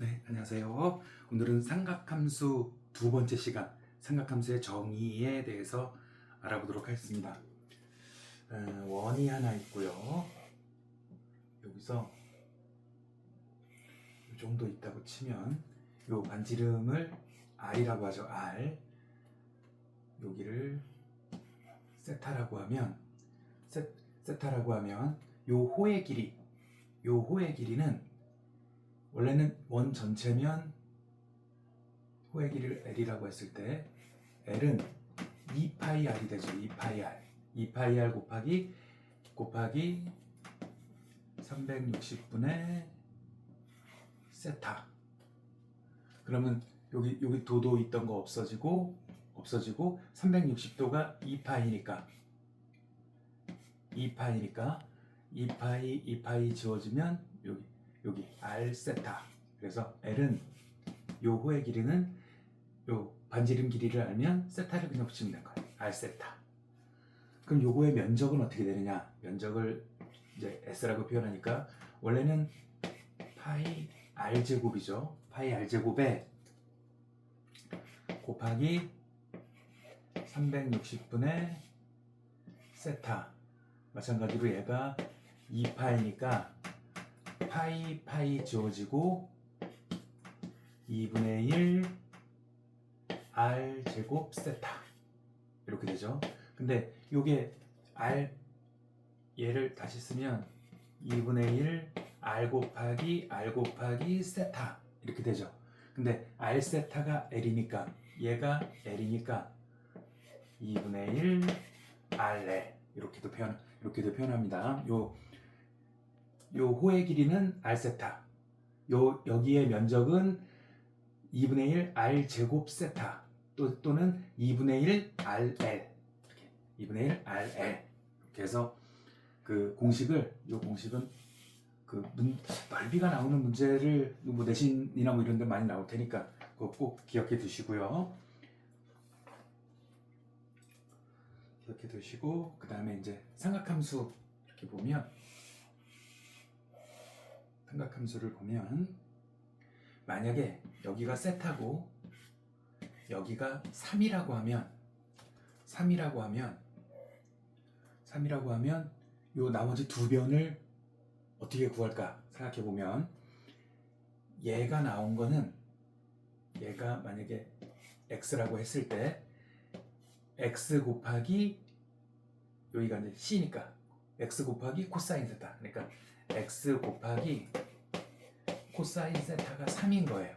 네, 안녕하세요. 오늘은 삼각함수 두 번째 시간, 삼각함수의 정의에 대해서 알아보도록 하겠습니다. 어, 원이 하나 있고요. 여기서 이 정도 있다고 치면 요 반지름을 r이라고 하죠. r. 여기를 세타라고 하면 세, 세타라고 하면 요 호의 길이 요 호의 길이는 원래는 원 전체면 호의 길이를 L이라고 했을 때 L은 2파이 R이 되죠. 2파이 R. 2파이 R 곱하기 곱하기 360분의 세타. 그러면 여기 여기 도도 있던 거 없어지고 없어지고 360도가 2파이니까 2파이니까 2파이 2파이 지워지면 여기 여기 R 세타. 그래서 L은 요 호의 길이는 요 반지름 길이를 알면 세타를 그냥 붙이면 되는 거예요. R 세타. 그럼 요거의 면적은 어떻게 되느냐? 면적을 이제 S라고 표현하니까 원래는 파이 R 제곱이죠. 파이 R 제곱에 곱하기 360분의 세타. 마찬가지로 얘가 2파이니까 파이 파이 지워지고 2분의 1 r 제곱 세타 이렇게 되죠. 근데 요게 r 얘를 다시 쓰면 2분의 1 r 곱하기 r 곱하기 세타 이렇게 되죠. 근데 r 세타가 l이니까 얘가 l이니까 2분의 1 rl 이렇게도 표현 이렇게도 표현합니다. 요 요 호의 길이는 r 세타. 요 여기의 면적은 2분의 1 r 제곱 세타. 또 또는 2분의 1 rl. 이렇게 2분의 1 rl. 이렇게 해서 그 공식을 요 공식은 그 문, 넓이가 나오는 문제를 뭐 내신이나 뭐 이런 데 많이 나올 테니까 그거 꼭 기억해 두시고요. 기억해 두시고 그 다음에 이제 삼각함수 이렇게 보면 삼각함수를 보면 만약에 여기가 세타고 여기가 3이라고 하면 3이라고 하면 3이라고 하면 요 나머지 두 변을 어떻게 구할까 생각해 보면 얘가 나온 거는 얘가 만약에 x라고 했을 때 x 곱하기 여기가 이제 c니까 x 곱하기 코사인 세타. 그러니까 x 곱하기 코사인 세타가 3인 거예요.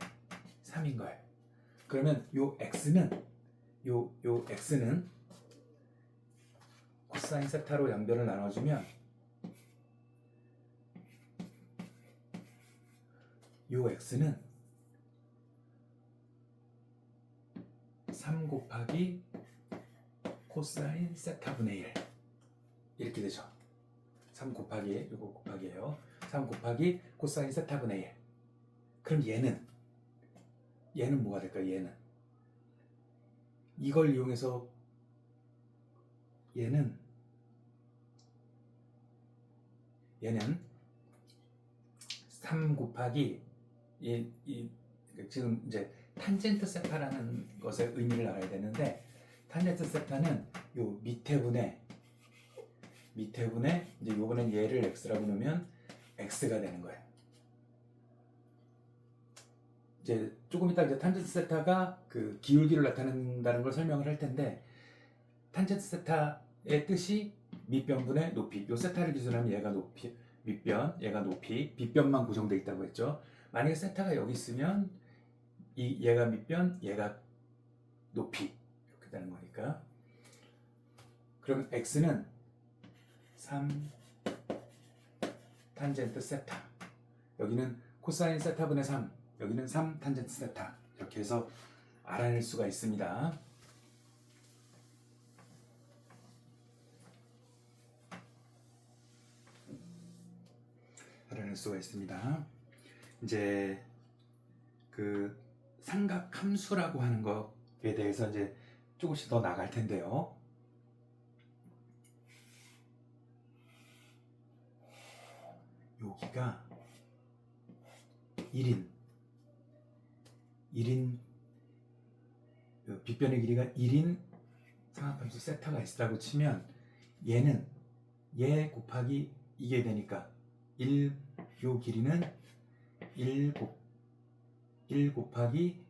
3인 거예요. 그러면 요 x는 요 요 x는 코사인 세타로 양변을 나눠주면 요 x는 3 곱하기 코사인 세타분의 1 이렇게 되죠. 3 곱하기 이거 곱하기예요. 3 곱하기 코사인 세타분의 1. 그럼 얘는 얘는 뭐가 될까? 얘는 이걸 이용해서 얘는 얘는 3 곱하기 이, 이 지금 이제 탄젠트 세타라는 것의 의미를 알아야 되는데 탄젠트 세타는 요 밑에 분의 밑에 분에 이제 요번엔 얘를 x라고 놓으면 x가 되는 거예요. 이제 조금 이따 이제 탄젠트 세타가 그 기울기를 나타낸다는 걸 설명을 할 텐데 탄젠트 세타의 뜻이 밑변분의 높이. 요 세타를 기준하면 얘가 높이, 밑변, 얘가 높이, 빗변만 고정돼 있다고 했죠. 만약에 세타가 여기 있으면 이 얘가 밑변, 얘가 높이 이렇게 되는 거니까. 그럼 x는 3 탄젠트 세타. 여기는 코사인 세타분의 3 여기는 3 탄젠트 세타. 이렇게 해서 알아낼 수가 있습니다. 알아낼 수가 있습니다. 이제 그 삼각 함수라고 하는 것에 대해서 이제 조금씩 더 나갈 텐데요 여기가 1인 1인 그 빗변의 길이가 1인 상한함수 세타가 있다고 치면 얘는 얘 곱하기 이게 되니까 1, 요 길이는 1 곱, 1 곱하기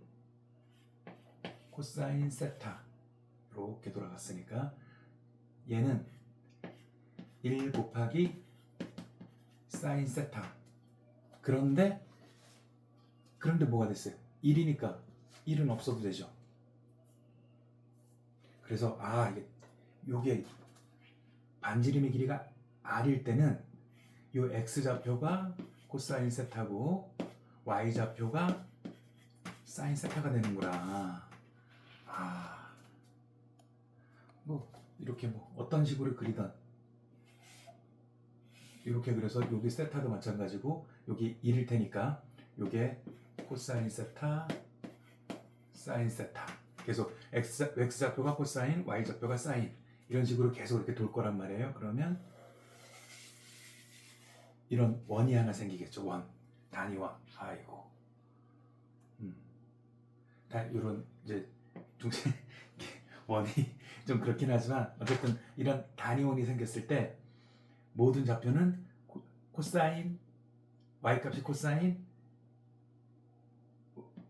코사인 세타 이렇게 돌아갔으니까 얘는 1 곱하기 사인 세타 그런데 그런데 뭐가 됐어요? 1이니까 1은 없어도 되죠 그래서 아 이게 요게 반지름의 길이가 r일 때는 요 x 좌표가 코사인 세타고 y 좌표가 사인 세타가 되는구나. 아, 뭐 이렇게 뭐 어떤 식으로 그리던 이렇게 그려서 여기 세타도 마찬가지고 여기 1일 테니까 요게 코사인 세타, 사인 세타. 계속 x, x 좌표가 코사인, y 좌표가 사인 이런 식으로 계속 이렇게 돌 거란 말이에요. 그러면 이런 원이 하나 생기겠죠. 원 단위원. 아이고. 음. 다 이런 이제 중심 원이 좀 그렇긴 하지만 어쨌든 이런 단위원이 생겼을 때 모든 좌표는 코, 코사인 y 값이 코사인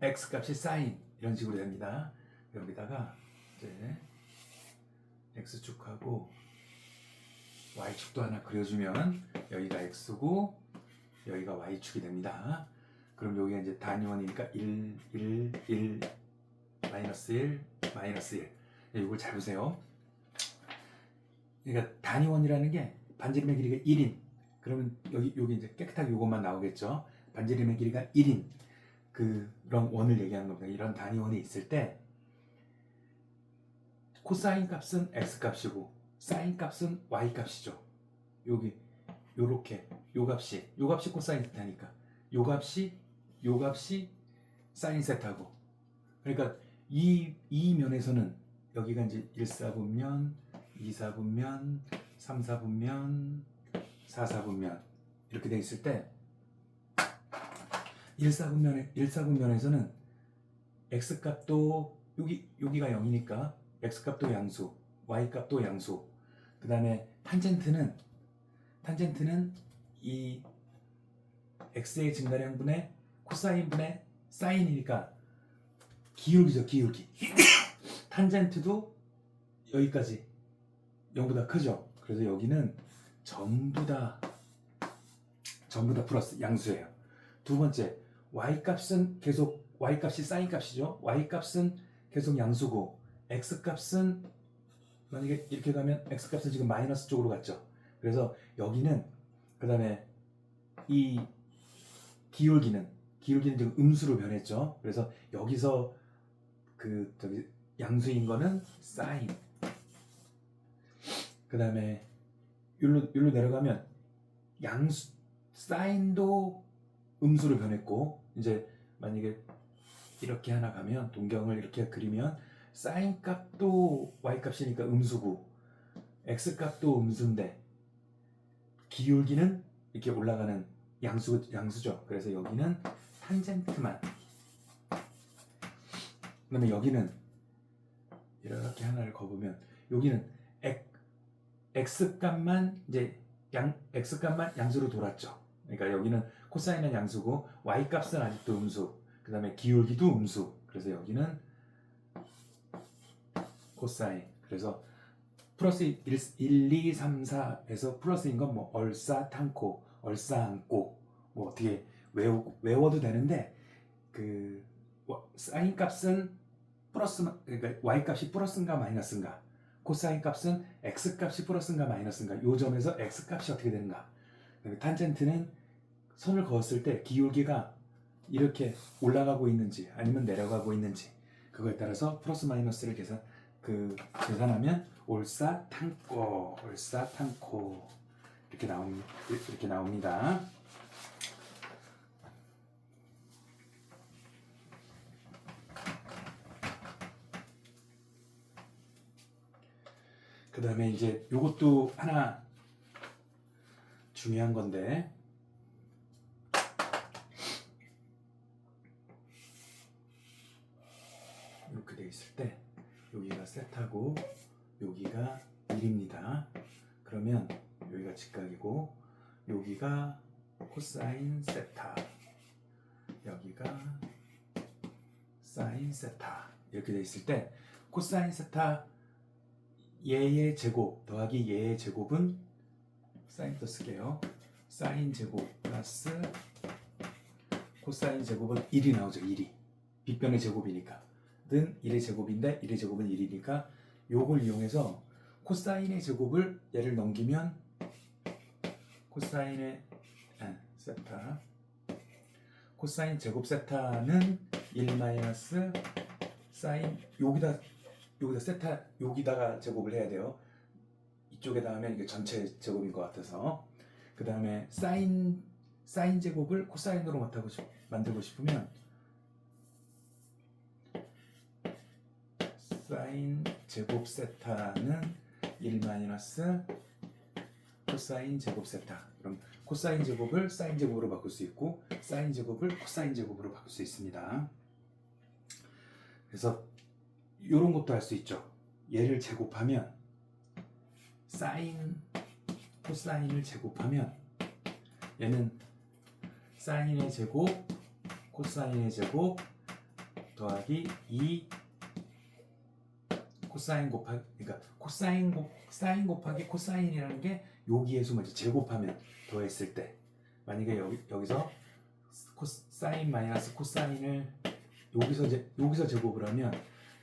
x 값이 사인 이런 식으로 됩니다. 여기다가 이제 x축하고 y축도 하나 그려주면 여기가 x고 여기가 y축이 됩니다. 그럼 여기가 이제 단위원이니까 1, 1, 1, 마이너스 1, 마이너스 1. 이걸 잘 보세요. 그러니까 단위원이라는 게 반지름의 길이가 1인. 그러면 여기 여기 이제 깨끗하게 이것만 나오겠죠. 반지름의 길이가 1인. 그런 원을 얘기하는 겁니다. 이런 단위원이 있을 때 코사인 값은 x 값이고 사인 값은 y 값이죠. 여기 요렇게 요 값이 요 값이 코사인 세타니까 요 값이 요 값이 사인 세타고 그러니까 이, 이 면에서는 여기가 이제 1사분면 2사분면 3사분면 4사분면 이렇게 돼 있을 때 1사분면에 1사분면에서는 x 값도 여기 여기가 0이니까 x 값도 양수, y 값도 양수. 그다음에 탄젠트는 탄젠트는 이 x의 증가량분의 코사인분의 사인이니까 기울기죠, 기울기. 탄젠트도 여기까지 0보다 크죠. 그래서 여기는 전부 다 전부 다 플러스 양수예요. 두 번째, y 값은 계속 y 값이 사인 값이죠. y 값은 계속 양수고 x 값은 만약에 이렇게 가면 x 값은 지금 마이너스 쪽으로 갔죠. 그래서 여기는 그 다음에 이 기울기는 기울기는 지금 음수로 변했죠. 그래서 여기서 그 저기 양수인 거는 사인. 그 다음에 여기로 여기로 내려가면 양수 사인도 음수로 변했고 이제 만약에 이렇게 하나 가면 동경을 이렇게 그리면 사인 값도 y 값이니까 음수고 x 값도 음수인데 기울기는 이렇게 올라가는 양수 양수죠. 그래서 여기는 탄젠트만. 그다음에 여기는 이렇게 하나를 거보면 여기는 x 값만 이제 양 x 값만 양수로 돌았죠. 그러니까 여기는 코사인은 양수고 y 값은 아직도 음수. 그다음에 기울기도 음수. 그래서 여기는 코사인. 그래서 플러스 1, 1 2, 3, 4에서 플러스인 건 뭐 얼싸 탕코, 얼싸 안고 뭐 어떻게 외우, 외워도 되는데 그 사인 값은 플러스 그러니까 y 값이 플러스인가 마이너스인가 코사인 값은 x 값이 플러스인가 마이너스인가? 요 점에서 x 값이 어떻게 되는가? 탄젠트는 선을 그었을 때 기울기가 이렇게 올라가고 있는지 아니면 내려가고 있는지 그거에 따라서 플러스 마이너스를 계산 그 계산하면 올사탕코 올사탕코 이렇게 나옵 이렇게 나옵니다. 그 다음에 이제 요것도 하나 중요한 건데 이렇게 돼 있을 때 여기가 세타고 여기가 1입니다. 그러면 여기가 직각이고 여기가 코사인 세타 여기가 사인 세타 이렇게 돼 있을 때 코사인 세타 얘의 제곱 더하기 얘의 제곱은 사인부터 쓸게요. 사인 제곱 플러스 코사인 제곱은 1이 나오죠. 1이 빗변의 제곱이니까 는 1의 제곱인데 1의 제곱은 1이니까 요걸 이용해서 코사인의 제곱을 얘를 넘기면 코사인의 아, 세타 코사인 제곱 세타는 1 마이너스 사인 여기다 여기다 세타 여기다가 제곱을 해야 돼요. 이쪽에다 하면 이게 전체 제곱인 것 같아서 그 다음에 사인 사인 제곱을 코사인으로 싶, 만들고 싶으면 사인 제곱 세타는 1 마이너스 코사인 제곱 세타 그럼 코사인 제곱을 사인 제곱으로 바꿀 수 있고 사인 제곱을 코사인 제곱으로 바꿀 수 있습니다. 그래서 이런 것도 할 수 있죠. 얘를 제곱하면 사인 코사인을 제곱하면 얘는 사인의 제곱 코사인의 제곱 더하기 2 코사인 곱하기 그러니까 코사인 곱 사인 곱하기 코사인이라는 게 여기에 수 먼저 제곱하면 더했을 때 만약에 여기 여기서 코 사인 마이너스 코사인을 여기서 제, 여기서 제곱을 하면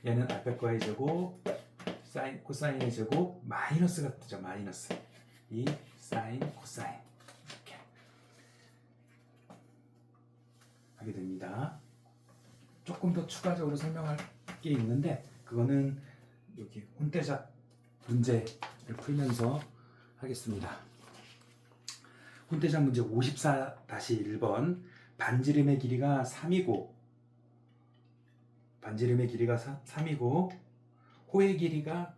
얘는 알파과의 제곱 사인 코사인의 제곱 마이너스가 뜨죠 마이너스 이 사인 코사인 이렇게 하게 됩니다. 조금 더 추가적으로 설명할 게 있는데 그거는 여기 혼대작 문제를 풀면서 하겠습니다. 혼대작 문제 54-1번 반지름의 길이가 3이고 반지름의 길이가 3이고 호의 길이가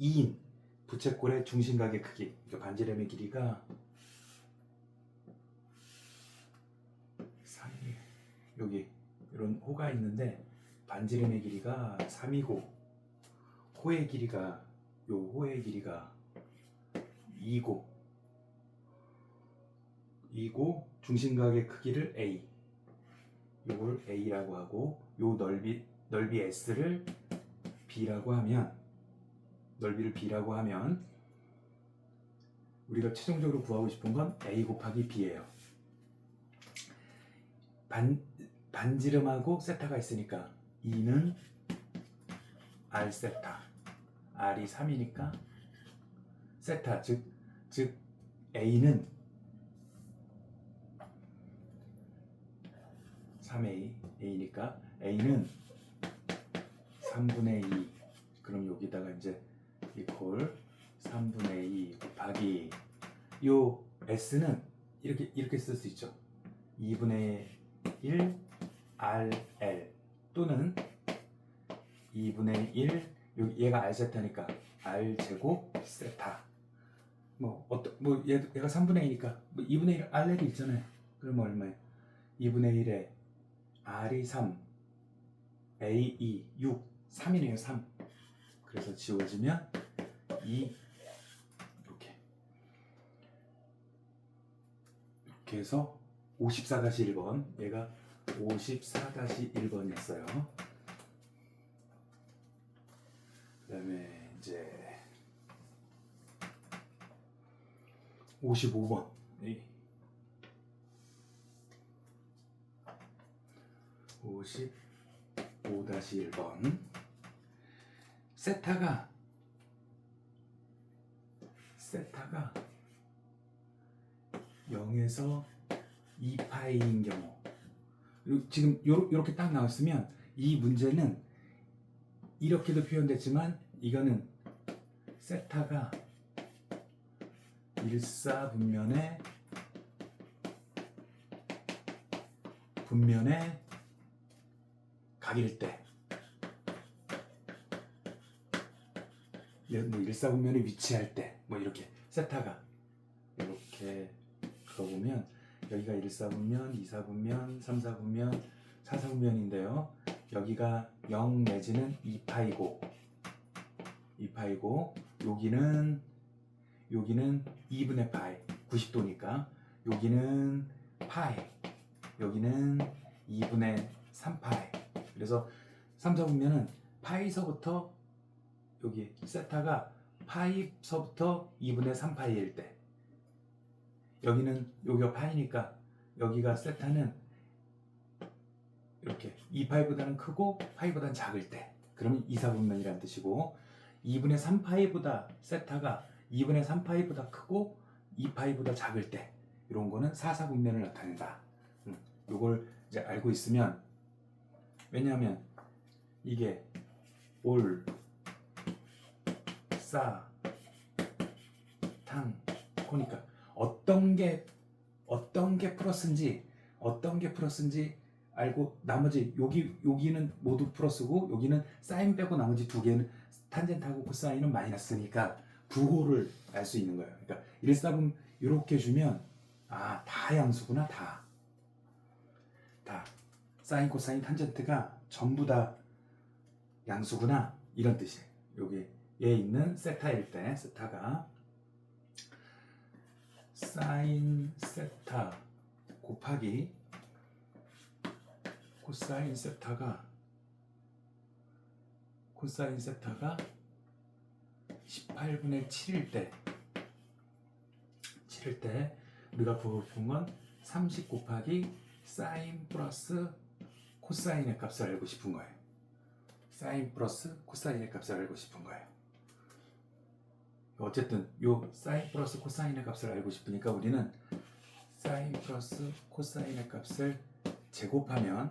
2인 부채꼴의 중심각의 크기. 그러니까 반지름의 길이가 3이 여기 이런 호가 있는데 반지름의 길이가 3이고 호의 길이가 요 호의 길이가 2고 2고 중심각의 크기를 A. 요걸 A라고 하고 요 넓이 넓이 S를 B라고 하면 넓이를 B라고 하면 우리가 최종적으로 구하고 싶은 건 A 곱하기 B예요. 반 반지름하고 세타가 있으니까 2는 R 세타 R이 3이니까 세타 즉, 즉 A는 3A A니까 A는 3분의 2 그럼 여기다가 이제 이퀄 3분의 2 곱하기 요 S는 이렇게 이렇게 쓸 수 있죠. 2분의 1 RL 또는 2분의 1 여기 얘가 R 세타니까 R 제곱 세타 뭐 어떤 뭐 얘, 얘가 3분의 2니까 뭐 2분의 1 RL이 있잖아요. 그러면 얼마예요? 2분의 1에 R이 3 A 2 6 3이네요 3 그래서 지워지면 2 이렇게. 이렇게 해서 54-1번. 얘가 54-1번이었어요. 그 다음에 이제 55번 55-1번. 세타가. 세타가 0에서 2파이인 경우. 지금 요, 요렇게 딱 나왔으면 이 문제는 이렇게도 표현됐지만 이거는 세타가 일사분면의 분면의 각일 때, 예, 뭐 일사분면에 위치할 때, 뭐 이렇게 세타가 이렇게 그어보면 여기가 일사분면, 이사분면, 삼사분면, 사사분면인데요. 여기가 0 내지는 2파이고 2파이고 여기는 여기는 2분의 파이 90도니까. 여기는 파이 여기는 2분의 3파이 그래서 3, 4 보면은 파이서부터 여기 세타가 파이서부터 2분의 3파이일 때 여기는 여기가 파이니까 여기가 세타는 이렇게 2파이보다는 크고 파이보다는 작을 때. 그러면 2, 4분면이라는 뜻이고 2분의 3파이보다 세타가 2분의 3파이보다 크고 2파이보다 작을 때. 이런 거는 4, 4분면을 나타낸다. 음, 요걸 이제 알고 있으면 왜냐하면 이게 올, 싸, 탕, 코니까 어떤 게 어떤 게 플러스인지 어떤 게 플러스인지 알고 나머지 여기 여기는 모두 플러스고 여기는 사인 빼고 나머지 두 개는 탄젠트하고 코사인은 마이너스니까 부호를 알 수 있는 거예요. 그러니까 1, 4분 이렇게 주면 아 다 양수구나 다. 다 사인 코사인 탄젠트가 전부 다 양수구나 이런 뜻이에요. 여기 얘 있는 세타일 때 세타가 사인 세타 곱하기 코사인 세타가 코사인 세타가 18분의 7일 때 7일 때 우리가 구분 건30 곱하기 사인 플러스 코사인의 값을 알고 싶은 거예요. 사인 플러스 코사인의 값을 알고 싶은 거예요. 어쨌든 요 사인 플러스 코사인의 값을 알고 싶으니까 우리는 사인 플러스 코사인의 값을 제곱하면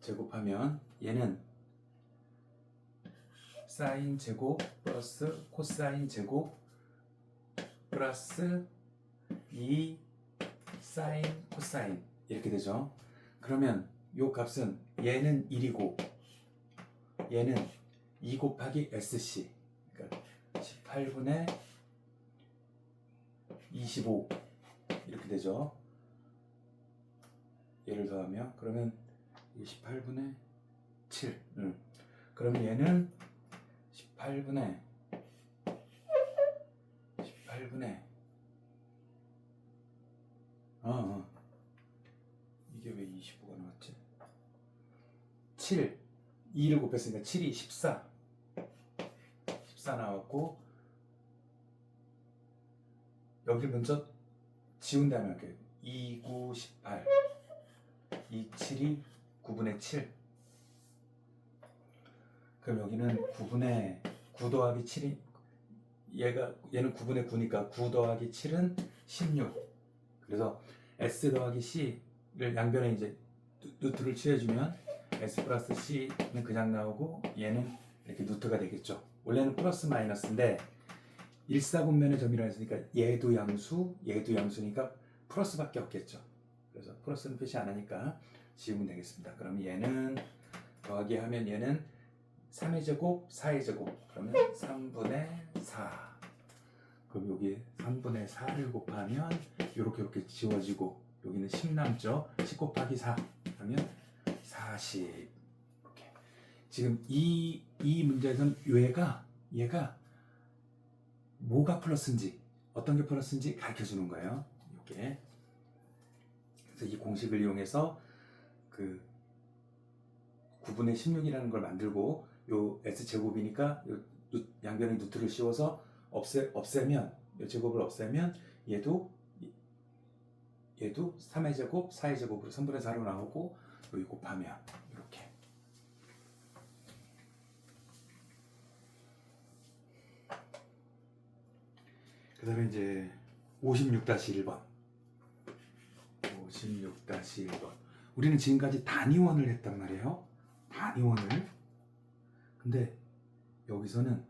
제곱하면 얘는 사인 제곱 플러스 코사인 제곱 플러스 2 사인 코사인 이렇게 되죠. 그러면 요 값은 얘는 1이고 얘는 2 곱하기 SC 그러니까 18분의 25 이렇게 되죠. 얘를 더하면 그러면 28분의 7 음. 그럼 얘는 18분의 18분의 어, 어. 이게 왜 25가 나왔지? 7 2를 곱했으니까 7이 14 14 나왔고 여기 먼저 지운 다음에 할게요 2, 9, 18 2, 7이 9분의 7 그럼 여기는 9분의 9 더하기 7이 얘가 얘는 9분의 9니까 9 더하기 7은 16 그래서 S 더하기 C를 양변에 이제 누- 누트를 취해주면 S 플러스 C는 그냥 나오고 얘는 이렇게 누트가 되겠죠. 원래는 플러스 마이너스인데 일사분면의 점이라 했으니까 얘도 양수 얘도 양수니까 플러스밖에 없겠죠. 그래서 플러스는 표시 안 하니까 지우면 되겠습니다. 그럼 얘는 더하기 하면 얘는 3의 제곱 4의 제곱. 그러면 3분의 4 그럼 여기 3분의 4를 곱하면 이렇게 이렇게 지워지고 여기는 10 남죠? 10 곱하기 4 하면 40 이렇게. 지금 이, 이 문제에서는 얘가 얘가 뭐가 플러스인지 어떤 게 플러스인지 가르쳐 주는 거예요. 이렇게. 그래서 이 공식을 이용해서 그 9분의 16이라는 걸 만들고 요 s 제곱이니까 요 누- 양변에 누트를 씌워서 없애 없애면 요 제곱을 없애면 얘도 얘도 3의 제곱, 4의 제곱으로 3분의 4로 나오고 여기 곱하면 이렇게. 그 다음에 이제 56-1번. 56-1번. 우리는 지금까지 단위원을 했단 말이에요. 단위원을. 근데 여기서는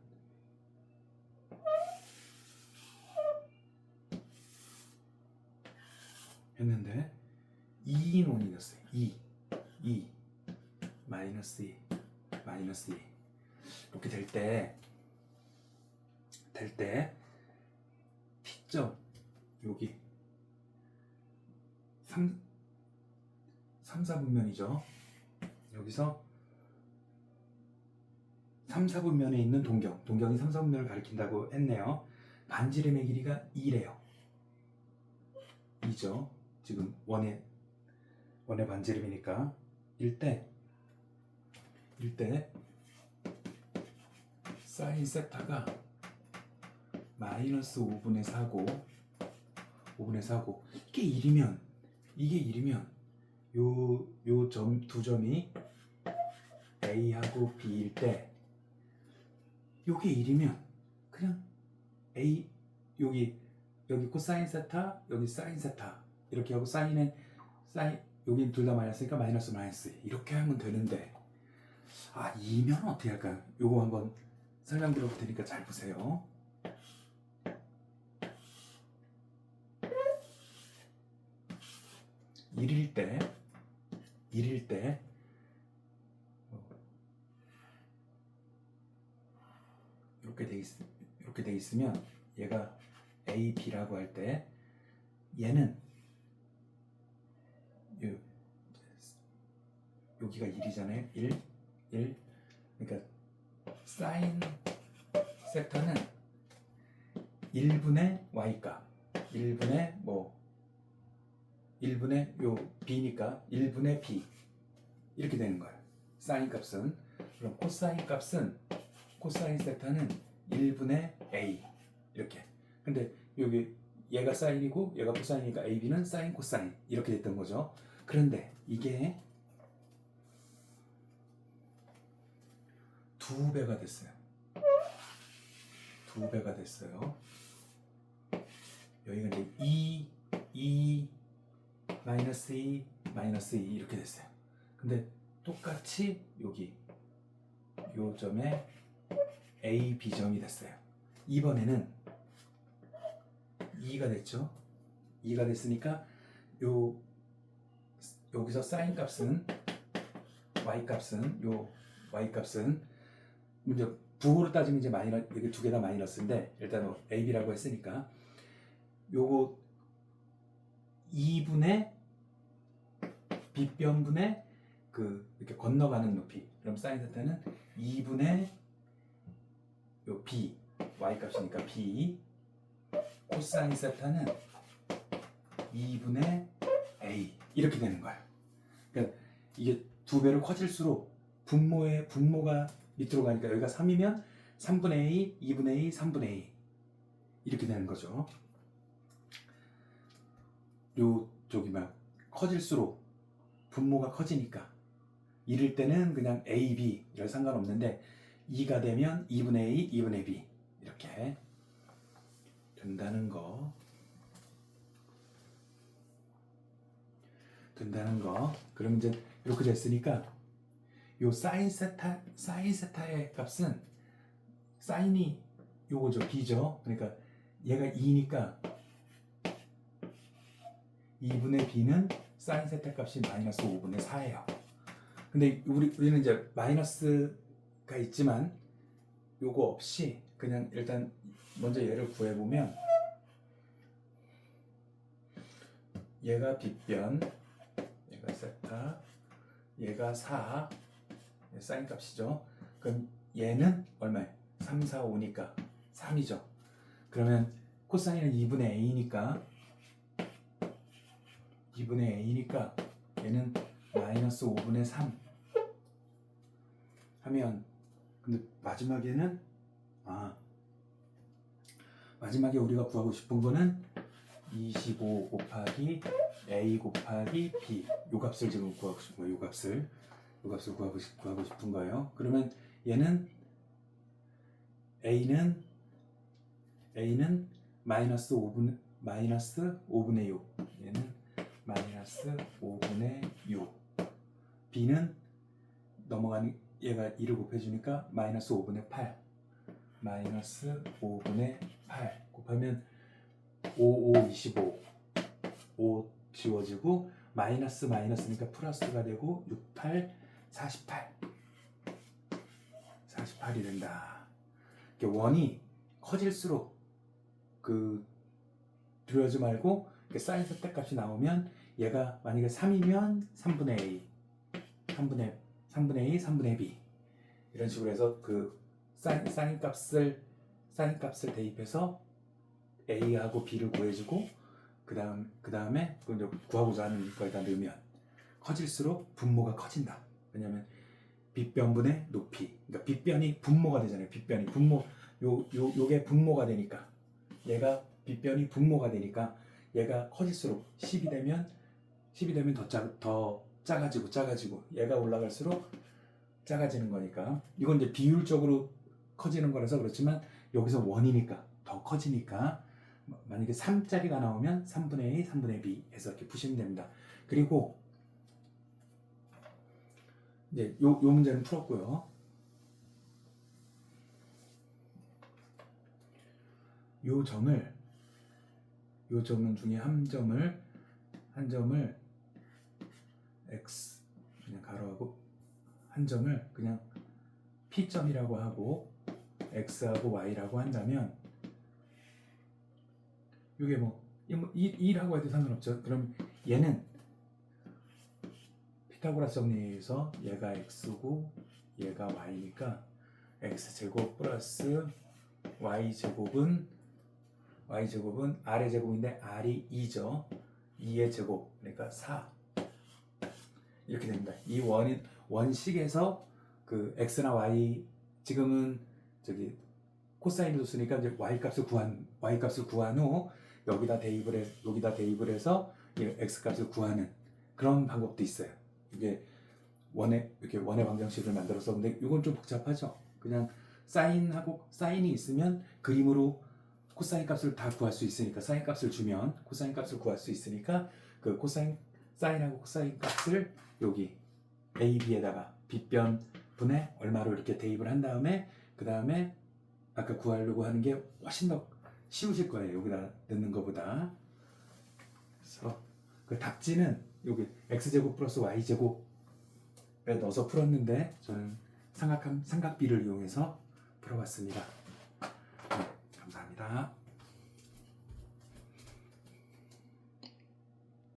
했는데 2인원이 됐어요 2 2 마이너스 2 마이너스 2 이렇게 될 때 될때 T점 여기 3 3, 4분면이죠. 여기서 3, 4분면에 있는 동경, 동경이 3, 4분면을 가리킨다고 했네요. 반지름의 길이가 2래요. 2죠. 지금 원의 원의 반지름이니까 1대 1대 사인 세타가 마이너스 5분의 4고 5분의 4고. 이게 1이면 이게 1이면 요 요 점 두 점이 A하고 B일 때 요게 1이면 그냥 A 여기 여기 코사인 세타 여기 사인 세타 이렇게 하고 사인은 사인 여기 둘다 마이너스니까 마이너스 마이너스 이렇게 하면 되는데 아 2면 어떻게 할까요? 요거 한번 설명 들어볼 테니까 잘 보세요. 일일때 일일 때 이렇게 돼 있, 이렇게 돼 있으면 얘가 A, B라고 할 때 얘는 요, 여기가 1이잖아요. 1, 1. 그러니까 사인 세타는 1분의 y값 1분의 뭐 1분의 요 b니까 1분의 b 이렇게 되는 거예요. 사인 값은 그럼 코사인 값은 코사인 세타는 1분의 a 이렇게. 근데 여기 얘가 사인이고 얘가 코사인이니까 ab는 사인 코사인 이렇게 됐던 거죠. 그런데 이게 두 배가 됐어요. 두 배가 됐어요. 여기가 이제 2, 2, 마이너스 2, 마이너스 2 이렇게 됐어요. 근데 똑같이 여기 요 점에 A, B 점이 됐어요. 이번에는 2가 됐죠. 2가 됐으니까 요 여기서 사인 값은 y 값은 요 y 값은 이제 부호로 따지면 이제 마이너 이게 두 개 다 마이너스인데 일단 뭐 a, b라고 했으니까 요거 2분의 빗변분의 그 이렇게 건너가는 높이. 그럼 사인 세타는 2분의 요 b y 값이니까 b. 코사인 세타는 2분의 a 이렇게 되는 거예요. 그러니까 이게 두 배로 커질수록 분모의 분모가 밑으로 가니까 여기가 3이면 3분의 a, 2분의 a, 3분의 a 이렇게 되는 거죠. 요 쪽이 막 커질수록 분모가 커지니까 이럴 때는 그냥 a, b 이런 상관없는데 2가 되면 2분의 a, 2분의 b 이렇게 된다는 거 된다는 거. 그럼 이제 이렇게 됐으니까 요 사인 세타 사인 세타의 값은 사인이 요거죠. B죠. 그러니까 얘가 2니까 2분의 b는 사인 세타 값이 마이너스 5분의 4예요. 근데 우리 우리는 이제 마이너스가 있지만 요거 없이 그냥 일단 먼저 얘를 구해 보면 얘가 빗변 얘가 세타 얘가 4얘 사인 값이죠. 그럼 얘는 얼마예요? 3, 4, 5니까 3이죠. 그러면 코사인은 2분의 a니까 2분의 a니까 얘는 마이너스 5분의 3 하면 근데 마지막에는 아 마지막에 우리가 구하고 싶은 거는 25 곱하기 a 곱하기 b. 요 값을 지금 구하고 싶은 거예요. 요 값을. 요 값을 구하고, 싶, 구하고 싶은 거예요. 그러면 얘는 a는 a는 마이너스 5분 마이너스 5분의 6 얘는 마이너스 5분의 6 b는 넘어가는 얘가 2를 곱해주니까 마이너스 5분의 8 마이너스 5분의 8 곱하면 5, 5, 25 5 지워지고 마이너스 마이너스니까 플러스가 되고 6, 8, 48 48이 된다. 원이 커질수록 그 두려워하지 말고 사인 세타 값이 나오면 얘가 만약에 3이면 3분의 A, 3분의 3분의 A, 3분의 B. 이런 식으로 해서 그 사인, 사인 값을 사인 값을 대입해서 A하고 B를 구해주고 그 다음 그 구하고자 하는 거에다 넣으면 커질수록 분모가 커진다. 왜냐하면 빗변분의 높이. 그러니까 빗변이 분모가 되잖아요. 빗변이 분모 요 요 요게 분모가 되니까 얘가 빗변이 분모가 되니까 얘가 커질수록 10이 되면 10이 되면 더, 작, 더 작아지고 작아지고 얘가 올라갈수록 작아지는 거니까 이건 이제 비율적으로 커지는 거라서 그렇지만 여기서 원이니까 더 커지니까 만약에 3짜리가 나오면 3분의 A, 3분의 B 해서 이렇게 푸시면 됩니다. 그리고 이제 요, 요 문제는 풀었고요. 요 점을 요 점 중에 한 점을 한 점을 x 그냥 가로하고 한 점을 그냥 p 점이라고 하고 x하고 y라고 한다면 이게 뭐 1, 하고 해도 상관없죠. 그럼 얘는 피타고라스 정리에서 얘가 x고 얘가 y니까 x 제곱 플러스 y 제곱은 y 제곱은 r의 제곱인데 r이 2죠. 2의 제곱 그러니까 4 이렇게 됩니다. 이 원인 원식에서 그 x나 y 지금은 저기 코사인으로 쓰니까 이제 y 값을 구한 y 값을 구한 후 여기다 대입을 해 여기다 대입을 해서 이 x 값을 구하는 그런 방법도 있어요. 이게 원의 이렇게 원의 방정식을 만들어서 근데 이건 좀 복잡하죠. 그냥 사인하고 사인이 있으면 그림으로 코사인 값을 다 구할 수 있으니까 사인 값을 주면 코사인 값을 구할 수 있으니까 그 코사인 사인하고 코사인 값을 여기 a, b에다가 빗변 분의 얼마로 이렇게 대입을 한 다음에 그 다음에 아까 구하려고 하는 게 훨씬 더 쉬우실 거예요. 여기다 넣는 것보다. 그래서 그 답지는 여기 x 제곱 플러스 y 제곱에 넣어서 풀었는데 저는 삼각함 삼각비를 이용해서 풀어봤습니다. 네, 감사합니다.